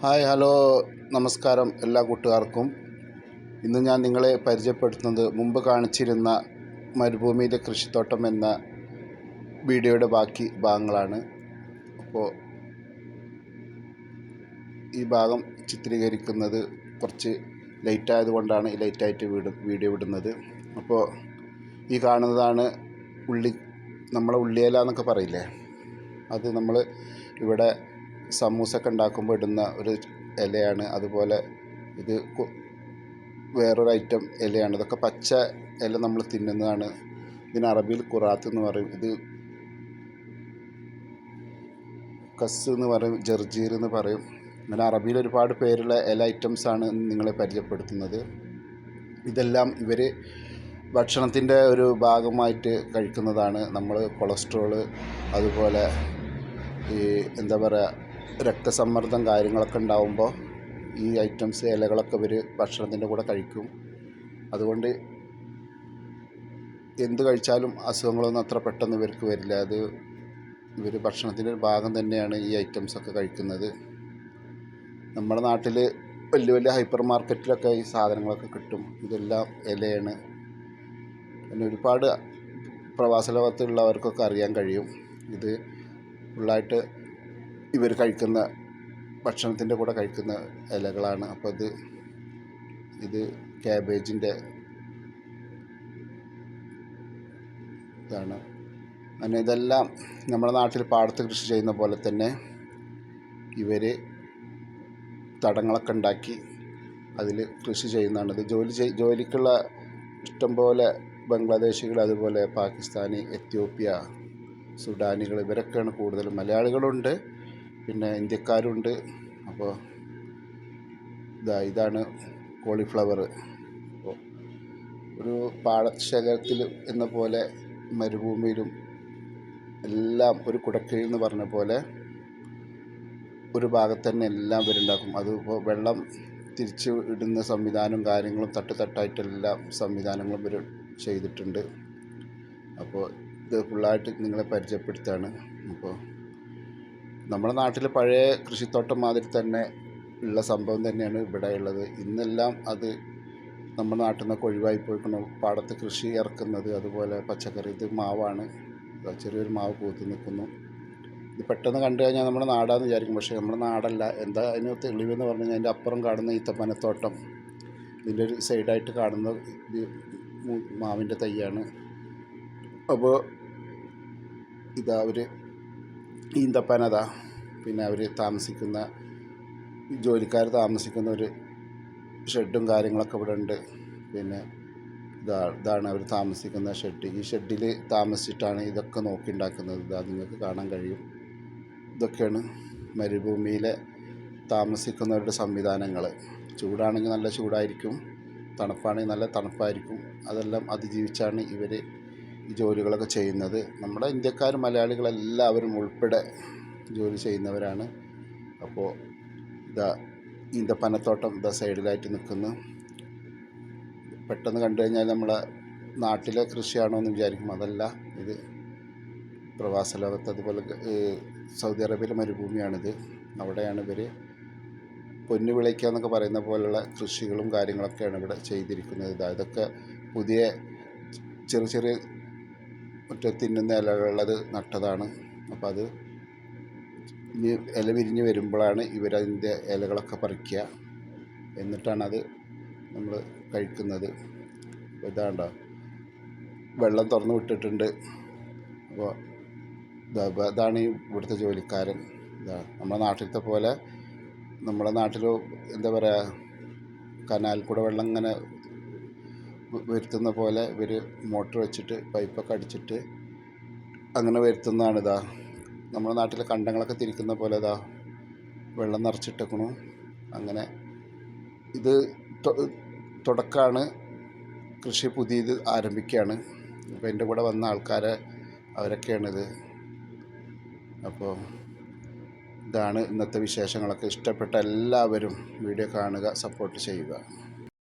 Hi hello നമസ്കാരം എല്ലാ കൂട്ടുകാർക്കും. ഇന്ന് ഞാൻ നിങ്ങളെ പരിചയപ്പെടുത്തുന്നത് മുമ്പ് കാണിച്ചിരുന്ന മരുഭൂമിയിലെ കൃഷിത്തോട്ടം എന്ന വീഡിയോയുടെ ബാക്കി ഭാഗങ്ങളാണ്. അപ്പോൾ ഈ ഭാഗം ചിത്രീകരിക്കുന്നത് കുറച്ച് ലൈറ്റ് ആയതുകൊണ്ടാണ് ഈ ലൈറ്റായിട്ട് വീട് വീഡിയോ വിടുന്നത് അപ്പോൾ ഈ കാണുന്നതാണ് ഉള്ളി നമ്മളെ ഉള്ളിയേല എന്നൊക്കെ പറയില്ലേ? അത് നമ്മൾ ഇവിടെ സമൂസൊക്കെ ഉണ്ടാക്കുമ്പോൾ ഇടുന്ന ഒരു ഇലയാണ്. അതുപോലെ ഇത് വേറൊരു ഐറ്റം ഇലയാണ്. ഇതൊക്കെ പച്ച ഇല നമ്മൾ തിന്നുന്നതാണ്. ഇതിന് അറബിയിൽ കുറാത്ത് എന്ന് പറയും. ഇത് കസ് എന്ന് പറയും ജർജീർ എന്ന് പറയും. അങ്ങനെ അറബിയിൽ ഒരുപാട് പേരുള്ള ഇല ഐറ്റംസ് ആണ് നിങ്ങളെ പരിചയപ്പെടുത്തുന്നത്. ഇതെല്ലാം ഇവർ ഭക്ഷണത്തിന്റെ ഒരു ഭാഗമായിട്ട് കഴിക്കുന്നതാണ്. നമ്മൾ കൊളസ്ട്രോൾ അതുപോലെ ഈ എന്താ പറയുക രക്തസമ്മർദ്ദം കാര്യങ്ങളൊക്കെ ഉണ്ടാവുമ്പോൾ ഈ ഐറ്റംസ് ഇലകളൊക്കെ ഇവർ ഭക്ഷണത്തിന്റെ കൂടെ കഴിക്കും. അതുകൊണ്ട് എന്ത് കഴിച്ചാലും അസുഖങ്ങളൊന്നും അത്ര പെട്ടെന്ന് ഇവർക്ക് വരില്ല. അത് ഇവർ ഭക്ഷണത്തിന്റെ ഒരു ഭാഗം തന്നെയാണ് ഈ ഐറ്റംസൊക്കെ കഴിക്കുന്നത്. നമ്മുടെ നാട്ടിൽ വലിയ വലിയ ഹൈപ്പർ മാർക്കറ്റിലൊക്കെ ഈ സാധനങ്ങളൊക്കെ കിട്ടും. ഇതെല്ലാം ഇലയാണ്. പിന്നെ ഒരുപാട് പ്രവാസ ലോകത്തുള്ളവർക്കൊക്കെ അറിയാൻ കഴിയും. ഇത് ഫുള്ളായിട്ട് ഇവർ കഴിക്കുന്ന ഭക്ഷണത്തിന്റെ കൂടെ കഴിക്കുന്ന ഇലകളാണ്. അപ്പോൾ ഇത് ഇത് ക്യാബേജിന്റെ ഇതാണ്. അങ്ങനെ ഇതെല്ലാം നമ്മുടെ നാട്ടിൽ പാടത്ത് കൃഷി ചെയ്യുന്ന പോലെ തന്നെ ഇവർ തടങ്ങളൊക്കെ ഉണ്ടാക്കി അതിൽ കൃഷി ചെയ്യുന്നതാണ്. ഇത് ജോലി ചെയ് ജോലിക്കുള്ള ഇഷ്ടംപോലെ ബംഗ്ലാദേശികൾ അതുപോലെ പാകിസ്ഥാനി എത്യോപ്യ സുഡാനികൾ ഇവരൊക്കെയാണ് കൂടുതലും. മലയാളികളുണ്ട്. പിന്നെ ഇന്ത്യക്കാരുണ്ട്. അപ്പോൾ ഇതാ ഇതാണ് കോളിഫ്ലവർ. അപ്പോൾ ഒരു പാടശേഖരത്തിൽ എന്ന പോലെ മരുഭൂമിയിലും എല്ലാം ഒരു കുടക്കീഴിൽ എന്ന് പറഞ്ഞ പോലെ ഒരു ഭാഗത്ത് തന്നെ എല്ലാം വരുണ്ടാക്കും അതിപ്പോൾ വെള്ളം തിരിച്ച് ഇടുന്ന സംവിധാനവും കാര്യങ്ങളും തട്ട് തട്ടായിട്ടെല്ലാം സംവിധാനങ്ങളും ഇവർ ചെയ്തിട്ടുണ്ട്. അപ്പോൾ ഇത് ഫുള്ളായിട്ട് നിങ്ങളെ പരിചയപ്പെടുത്താണ് അപ്പോൾ നമ്മുടെ നാട്ടിൽ പഴയ കൃഷിത്തോട്ടം മാതിരി തന്നെ ഉള്ള സംഭവം തന്നെയാണ് ഇവിടെ ഉള്ളത്. ഇന്നെല്ലാം അത് നമ്മുടെ നാട്ടിൽ നിന്നൊക്കെ ഒഴിവായി പോയിക്കണം പാടത്ത് കൃഷി ഇറക്കുന്നത് അതുപോലെ പച്ചക്കറി ഇത് മാവാണ്. ചെറിയൊരു മാവ് പൂത്ത് നിൽക്കുന്നു. ഇത് പെട്ടെന്ന് കണ്ടു കഴിഞ്ഞാൽ നമ്മുടെ നാടാന്ന് വിചാരിക്കും. പക്ഷേ നമ്മുടെ നാടല്ല. എന്താ അതിന് തെളിവെന്ന് പറഞ്ഞു കഴിഞ്ഞാൽ അതിന്റെ അപ്പുറം കാണുന്ന ഈത്തപ്പനത്തോട്ടം. ഇതിന്റെ ഒരു സൈഡായിട്ട് കാണുന്ന മാവിന്റെ തൈയാണ്. അപ്പോൾ ഇതാ ഒരു ഈന്തപ്പനതാ. പിന്നെ അവർ താമസിക്കുന്ന ജോലിക്കാർ താമസിക്കുന്ന ഒരു ഷെഡും കാര്യങ്ങളൊക്കെ ഇവിടെ ഉണ്ട് പിന്നെ ഇതാ ഇതാണ് അവർ താമസിക്കുന്ന ഷെഡ്. ഈ ഷെഡിൽ താമസിച്ചിട്ടാണ് ഇതൊക്കെ നോക്കി ഉണ്ടാക്കുന്നത് ഇതാ നിങ്ങൾക്ക് കാണാൻ കഴിയും. ഇതൊക്കെയാണ് മരുഭൂമിയിലെ താമസിക്കുന്നവരുടെ സംവിധാനങ്ങൾ ചൂടാണെങ്കിൽ നല്ല ചൂടായിരിക്കും. തണുപ്പാണെങ്കിൽ നല്ല തണുപ്പായിരിക്കും. അതെല്ലാം അതിജീവിച്ചാണ് ഇവർ ജോലികളൊക്കെ ചെയ്യുന്നത്. നമ്മുടെ ഇന്ത്യക്കാർ മലയാളികളെല്ലാവരും ഉൾപ്പെടെ ജോലി ചെയ്യുന്നവരാണ്. അപ്പോൾ ദ ഇതാ ഈന്തപ്പനത്തോട്ടം ഇതാ സൈഡിലായിട്ട് നിൽക്കുന്നു. പെട്ടെന്ന് കണ്ടു കഴിഞ്ഞാൽ നമ്മളെ നാട്ടിലെ കൃഷിയാണോ എന്ന് വിചാരിക്കും. അതല്ല ഇത് പ്രവാസ ലോകത്ത് അതുപോലെ സൗദി അറേബ്യയിലെ മരുഭൂമിയാണിത്. അവിടെയാണ് ഇവർ പൊന്നു വിളയ്ക്കുക എന്നൊക്കെ പറയുന്ന പോലുള്ള കൃഷികളും കാര്യങ്ങളൊക്കെയാണ് ഇവിടെ ചെയ്തിരിക്കുന്നത്. ഇതാ ഇതൊക്കെ പുതിയ ചെറിയ ചെറിയ മറ്റേ തിന്നുന്ന ഇലകളുള്ളത് നട്ടതാണ്. അപ്പോൾ അത് ഇനി ഇല വിരിഞ്ഞ് വരുമ്പോഴാണ് ഇവരതിന്റെ ഇലകളൊക്കെ പറിക്കുക. എന്നിട്ടാണത് നമ്മൾ കഴിക്കുന്നത്. ഇതാണ്ടോ വെള്ളം തുറന്ന് വിട്ടിട്ടുണ്ട്. അപ്പോൾ ഇതാ ഇതാണ് ഈ ഇവിടുത്തെ ജോലിക്കാരൻ. ഇതാ നമ്മുടെ നാട്ടിലത്തെ പോലെ നമ്മുടെ നാട്ടിൽ എന്താ പറയുക കനാൽ കൂടെ വെള്ളം ഇങ്ങനെ വരുത്തുന്ന പോലെ ഇവർ മോട്ടർ വെച്ചിട്ട് പൈപ്പൊക്കെ അടിച്ചിട്ട് അങ്ങനെ വരുത്തുന്നതാണ് ഇതാ. നമ്മുടെ നാട്ടിലെ കണ്ടങ്ങളൊക്കെ തിരിക്കുന്ന പോലെ ഇതാ. വെള്ളം നിറച്ചിട്ടേക്കണു. അങ്ങനെ ഇത് തുടക്കമാണ് കൃഷി പുതിയത് ആരംഭിക്കുകയാണ് അപ്പോൾ എന്റെ കൂടെ വന്ന ആൾക്കാരെ അവരൊക്കെയാണിത്. അപ്പോൾ ഇതാണ് ഇന്നത്തെ വിശേഷങ്ങളൊക്കെ. ഇഷ്ടപ്പെട്ട എല്ലാവരും വീഡിയോ കാണുക സപ്പോർട്ട് ചെയ്യുക.